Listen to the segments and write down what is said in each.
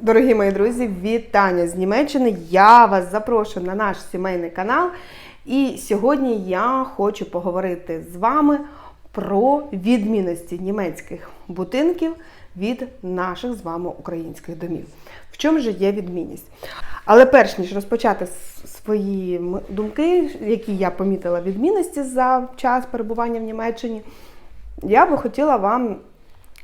Дорогі мої друзі, вітання з Німеччини. Я вас запрошую на наш сімейний канал. І сьогодні я хочу поговорити з вами про відмінності німецьких будинків від наших з вами українських домів. В чому же є відмінність? Але перш ніж розпочати свої думки, які я помітила відмінності за час перебування в Німеччині, я би хотіла вам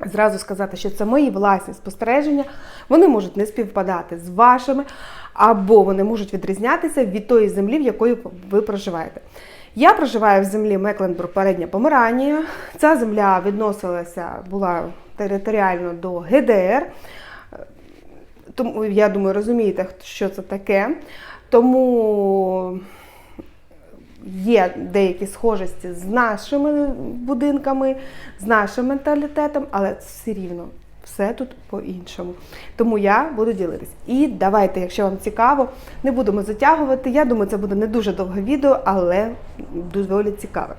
зразу сказати, що це мої власні спостереження. Вони можуть не співпадати з вашими, або вони можуть відрізнятися від тої землі, в якої ви проживаєте. Я проживаю в землі Мекленбург Передня Померанія. Ця земля відносилася, була територіально до ГДР. Тому я думаю, розумієте, що це таке. Тому є деякі схожості з нашими будинками, з нашим менталітетом, але все рівно все тут по-іншому. Тому я буду ділитись. І давайте, якщо вам цікаво, не будемо затягувати. Я думаю, це буде не дуже довге відео, але доволі цікаве.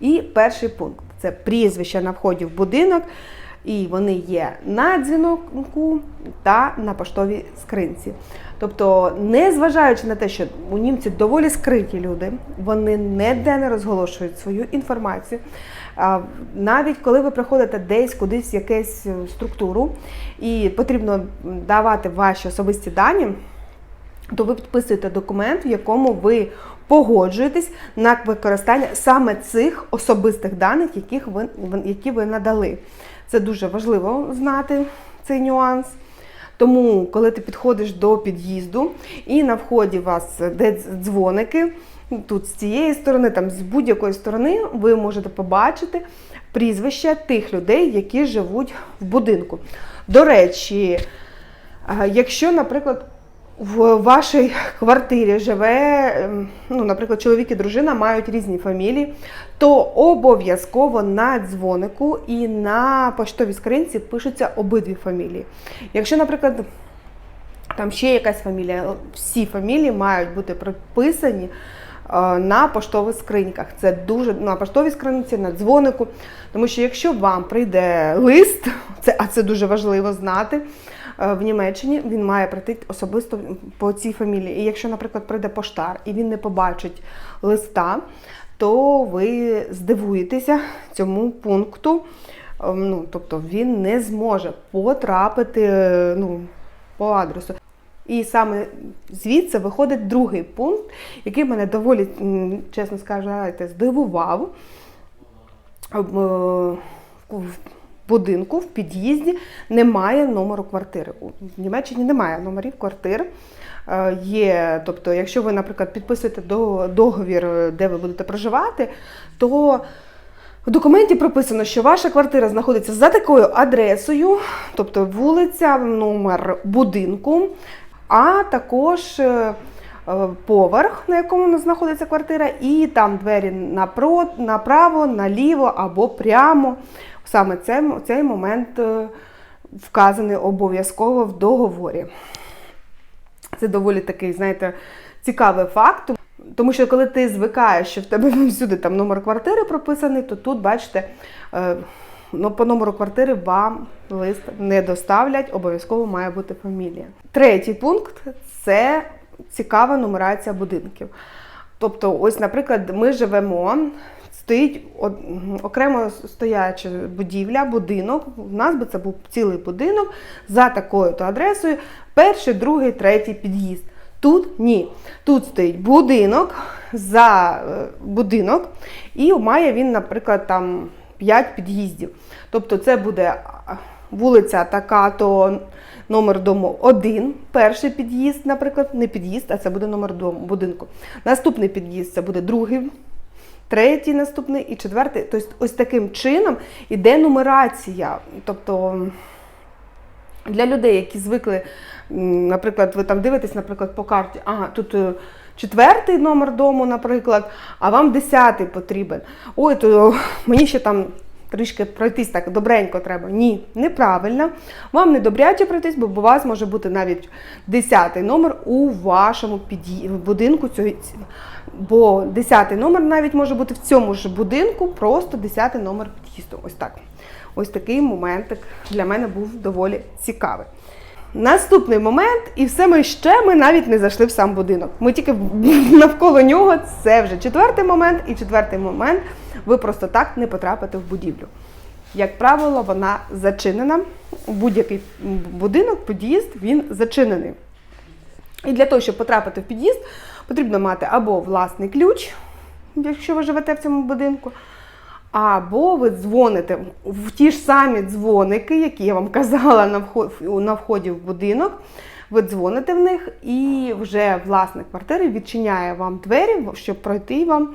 І перший пункт це прізвище на вході в будинок. І вони є на дзвінку та на поштовій скринці. Тобто, не зважаючи на те, що у німців доволі скриті люди, вони ніде не розголошують свою інформацію. Навіть коли ви приходите десь кудись в якусь е, структуру і потрібно давати ваші особисті дані, то ви підписуєте документ, в якому ви погоджуєтесь на використання саме цих особистих даних, яких ви, які ви надали. Це дуже важливо знати цей нюанс. Тому, коли ти підходиш до під'їзду і на вході у вас де дзвоники, тут з цієї сторони, там з будь-якої сторони, ви можете побачити прізвища тих людей, які живуть в будинку. До речі, якщо, наприклад, в вашій квартирі живе, ем, ну, наприклад, чоловік і дружина мають різні фамілії, то обов'язково на дзвонику і на поштовій скринці пишуться обидві фамілії. Якщо, наприклад, там ще якась фамілія, всі фамілії мають бути прописані е, на поштових скриньках. Це дуже на поштовій скринці, на дзвонику. Тому що якщо вам прийде лист, це, а це дуже важливо знати. Е, В Німеччині він має прийти особисто по цій фамілії. І якщо, наприклад, прийде поштар і він не побачить листа, то ви здивуєтеся цьому пункту. Ем, Ну, тобто він не зможе потрапити е, ну, по адресу. І саме звідси виходить другий пункт, який мене доволі, чесно скажете, здивував. Будинку, в під'їзді немає номеру квартири. У Німеччині немає номерів квартир. Е, Є, тобто, якщо ви, наприклад, підписуєте до- договір, де ви будете проживати, то в документі прописано, що ваша квартира знаходиться за такою адресою, тобто вулиця, номер будинку, а також е, поверх, на якому знаходиться квартира, і там двері направо, наліво або прямо. Саме цей, цей момент е, вказаний обов'язково в договорі. Це доволі такий, знаєте, цікавий факт. Тому що коли ти звикаєш, що в тебе всюди там номер квартири прописаний, то тут, бачите, е, ну, по номеру квартири вам лист не доставлять, обов'язково має бути фамілія. Третій пункт це цікава нумерація будинків. Тобто, ось, наприклад, ми живемо, стоїть окремо стояча будівля, будинок. У нас би це був цілий будинок за такою-то адресою. Перший, другий, третій під'їзд. Тут ні. Тут стоїть будинок за е, будинок, і має він, наприклад, там 5 під'їздів. Тобто це буде вулиця така, то номер дому 1, перший під'їзд, наприклад, не під'їзд, а це буде номер дому, будинку. Наступний під'їзд це буде другий, третій наступний і четвертий. Тобто, ось таким чином іде нумерація. Тобто для людей, які звикли, наприклад, ви там дивитесь, наприклад, по карті, ага, тут е, четвертий номер дому, наприклад, а вам десятий потрібен. Ой, то мені ще там трішки пройтись так добренько треба. Ні, неправильно. Вам не добряче пройтись, бо у вас може бути навіть десятий номер у вашому під'ї- будинку. Цього, бо десятий номер навіть може бути в цьому ж будинку, просто десятий номер під'їзду. Ось так. Ось такий моментик для мене був доволі цікавий. Наступний момент, і все ми ще ми навіть не зайшли в сам будинок. Ми тільки навколо нього. Це вже четвертий момент, і четвертий момент ви просто так не потрапите в будівлю. Як правило, вона зачинена. Будь-який будинок, під'їзд, він зачинений. І для того, щоб потрапити в під'їзд, потрібно мати або власний ключ, якщо ви живете в цьому будинку, або ви дзвоните в ті ж самі дзвоники, які я вам казала на вході, в будинок. Ви дзвоните в них, і вже власник квартири відчиняє вам двері, щоб пройти вам.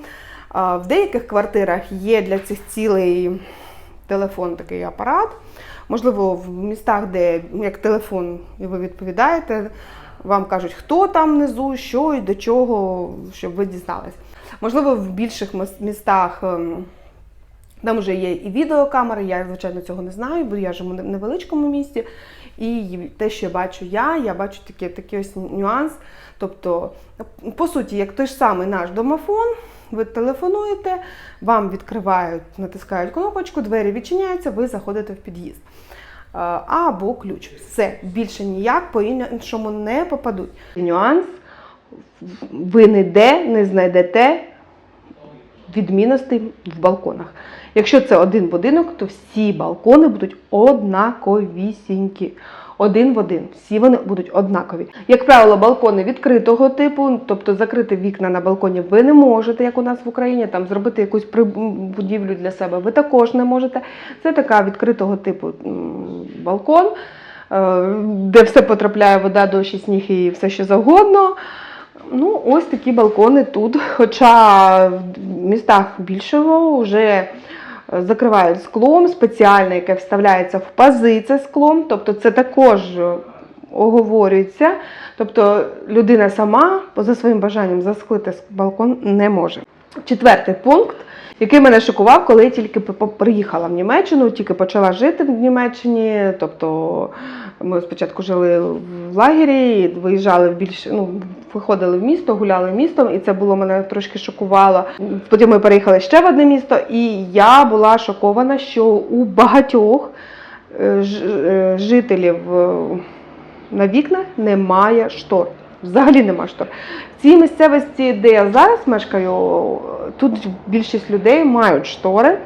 В деяких квартирах є для цих цілей телефон, такий апарат. Можливо, в містах, де як телефон, і ви відповідаєте, вам кажуть, хто там внизу, що і до чого, щоб ви дізнались. Можливо, в більших містах ем, там вже є і відеокамери, я, звичайно, цього не знаю, бо я живу в невеличкому місті. І те, що бачу я, я бачу такий, такий ось нюанс. Тобто, по суті, як той ж самий наш домофон, ви телефонуєте, вам відкривають, натискають кнопочку, двері відчиняються, ви заходите в під'їзд. Або ключ. Все, більше ніяк по-іншому не попадуть. Нюанс, ви ніде не знайдете відмінностей в балконах. Якщо це один будинок, то всі балкони будуть однаковісінькі. Один в один. Всі вони будуть однакові. Як правило, балкони відкритого типу, тобто закрити вікна на балконі ви не можете, як у нас в Україні, там зробити якусь будівлю для себе ви також не можете. Це така відкритого типу балкон, е, де все потрапляє вода, дощ, сніг і все що завгодно. Ну, ось такі балкони тут. Хоча в містах більшого вже е, закривають склом, спеціальне, яке вставляється в пази, це склом. Тобто це також оговорюється. Тобто людина сама за своїм бажанням засклити балкон не може. Четвертий пункт, який мене шокував, коли я тільки приїхала в Німеччину, тільки почала жити в Німеччині. Тобто ми спочатку жили в лагері, виїжджали в більш, ну, виходили в місто, гуляли містом, і це було мене трошки шокувало. Потім ми переїхали ще в одне місто, і я була шокована, що у багатьох е, е, жителів е, на вікнах немає штор. Взагалі нема штор. В цій місцевості, де я зараз мешкаю, тут більшість людей мають штори.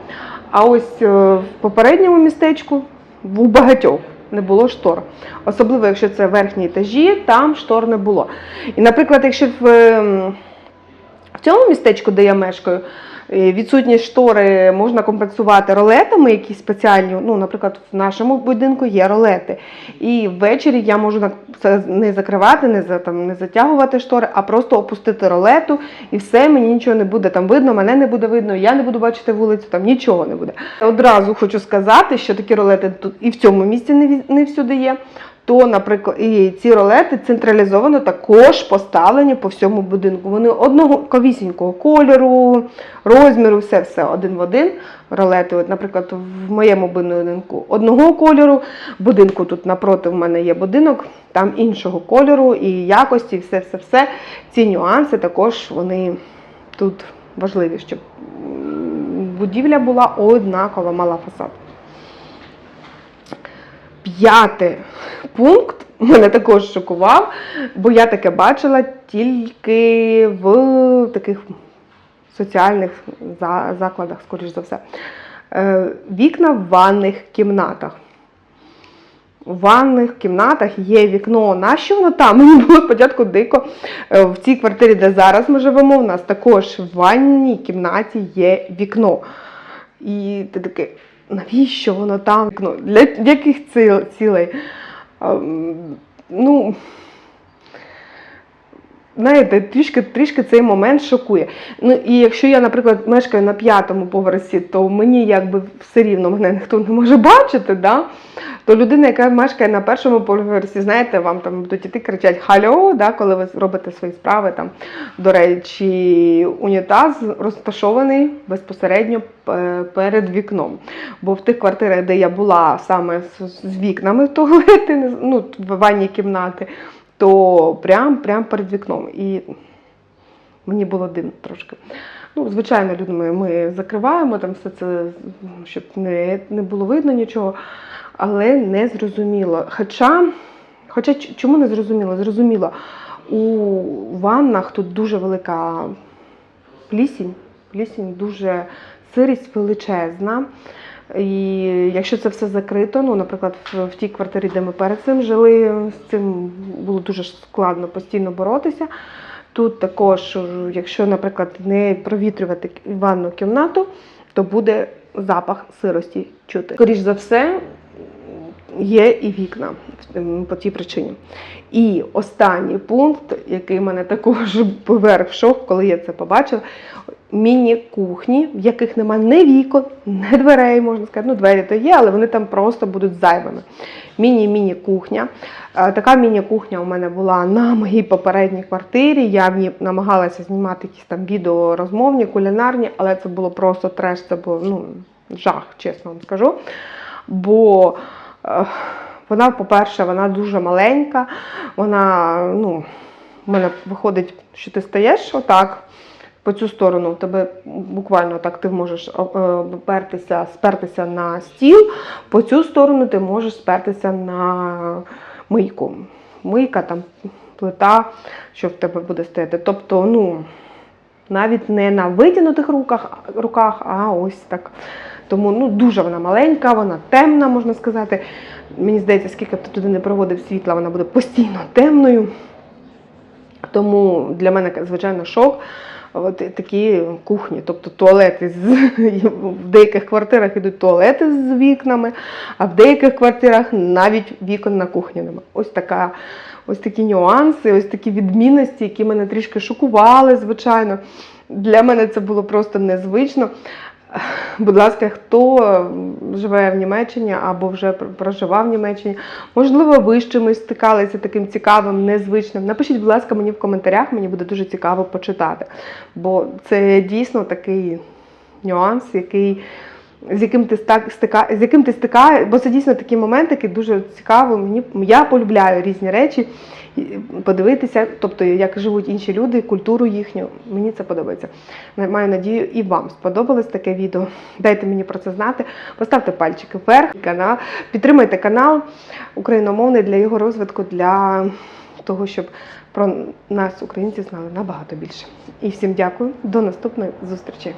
А ось в попередньому містечку у багатьох не було штор. Особливо, якщо це верхні етажі, там штор не було. І, наприклад, якщо в, ем, в цьому містечку, де я мешкаю, відсутність штори можна компенсувати ролетами, які спеціальні. Ну, наприклад, в нашому будинку є ролети. І ввечері я можу це не закривати, не, за, там, не затягувати штори, а просто опустити ролету, і все, мені нічого не буде там видно, мене не буде видно, я не буду бачити вулицю, там нічого не буде. Одразу хочу сказати, що такі ролети тут і в цьому місці не всюди є. То, наприклад, і ці ролети централізовано також поставлені по всьому будинку. Вони одного ковісінького кольору, розміру, все все один в один. Ролети, от, наприклад, в моєму будинку одного кольору, будинку тут напроти в мене є будинок, там іншого кольору і якості, все, все, все. Ці нюанси також вони тут важливі, щоб будівля була однакова, мала фасад. П'ятий пункт мене також шокував, бо я таке бачила тільки в таких соціальних закладах, скоріш за все. Е, Вікна в ванних кімнатах. У ванних кімнатах є вікно. Нащо воно там? Мені було спочатку дико. Е, В цій квартирі, де зараз ми живемо, у нас також в ванній кімнаті є вікно. І ти такий, навіщо воно там? Ну, Для яких ціл- цілей? Ну, знаєте, трішки, трішки цей момент шокує. Ну і якщо я, наприклад, мешкаю на п'ятому поверсі, то мені якби все рівно мене ніхто не може бачити, да? то людина, яка мешкає на першому поверсі, знаєте, вам там будуть іти кричать хальо, да, коли ви робите свої справи. Там, до речі, унітаз розташований безпосередньо е, перед вікном. Бо в тих квартирах, де я була саме з вікнами туалети, ну, в ванні кімнати, то прям, прям перед вікном. І мені було дивно трошки. Ну, звичайно, люди, ми, ми закриваємо там все це, щоб не, не було видно нічого, але не зрозуміло. Хоча, Хоча чому не зрозуміло? Зрозуміло, у ваннах тут дуже велика плісінь, плісінь дуже сирість величезна. І якщо це все закрито, ну, наприклад, в, в тій квартирі, де ми перед цим жили, з цим було дуже складно постійно боротися. Тут також, е, якщо, наприклад, не провітрювати ванну кімнату, то буде запах сирості чути. Скоріш за все, є і вікна по тій причині. І останній пункт, який мене також поверх в шок, коли я це побачила. Міні-кухні, в яких нема ні вікон, ні дверей, можна сказати. Ну, двері то є, але вони там просто будуть зайвими. Міні-міні-кухня. Е, Така міні-кухня у мене була на моїй попередній квартирі. Я в ній намагалася знімати якісь там відео розмовні, кулінарні, але це було просто треш, це було ну, жах, чесно вам скажу. Бо вона, по-перше, вона дуже маленька. Вона, ну, в мене виходить, що ти стаєш отак. По цю сторону тебе буквально так ти можеш е, опертися, спертися на стіл, по цю сторону ти можеш спертися на мийку. Мийка, там, плита, що в тебе буде стояти. Тобто, ну, навіть не на витягнутих руках, руках а ось так. Тому ну, дуже вона маленька, вона темна, можна сказати. Мені здається, скільки б ти туди не проводив світла, вона буде постійно темною. Тому для мене, звичайно, шок. От такі кухні, тобто туалети з в деяких квартирах ідуть туалети з вікнами, а в деяких квартирах навіть вікон на кухні немає. Ось така, ось такі нюанси, ось такі відмінності, які мене трішки шокували, звичайно. Для мене це було просто незвично. Будь ласка, хто живе в Німеччині або вже проживав в Німеччині, можливо, ви з чимось стикалися таким цікавим, незвичним. Напишіть, будь ласка, мені в коментарях, мені буде дуже цікаво почитати. Бо це дійсно такий нюанс, який. З яким ти стика, з яким ти стикаєш, бо це дійсно такі моменти, які дуже цікаво. Мені я полюбляю різні речі, подивитися, тобто як живуть інші люди, культуру їхню. Мені це подобається. Маю надію, і вам сподобалось таке відео. Дайте мені про це знати. Поставте пальчики вверх, канал, підтримайте канал україномовний для його розвитку, для того, щоб про нас, українців, знали набагато більше. І всім дякую. До наступної зустрічі.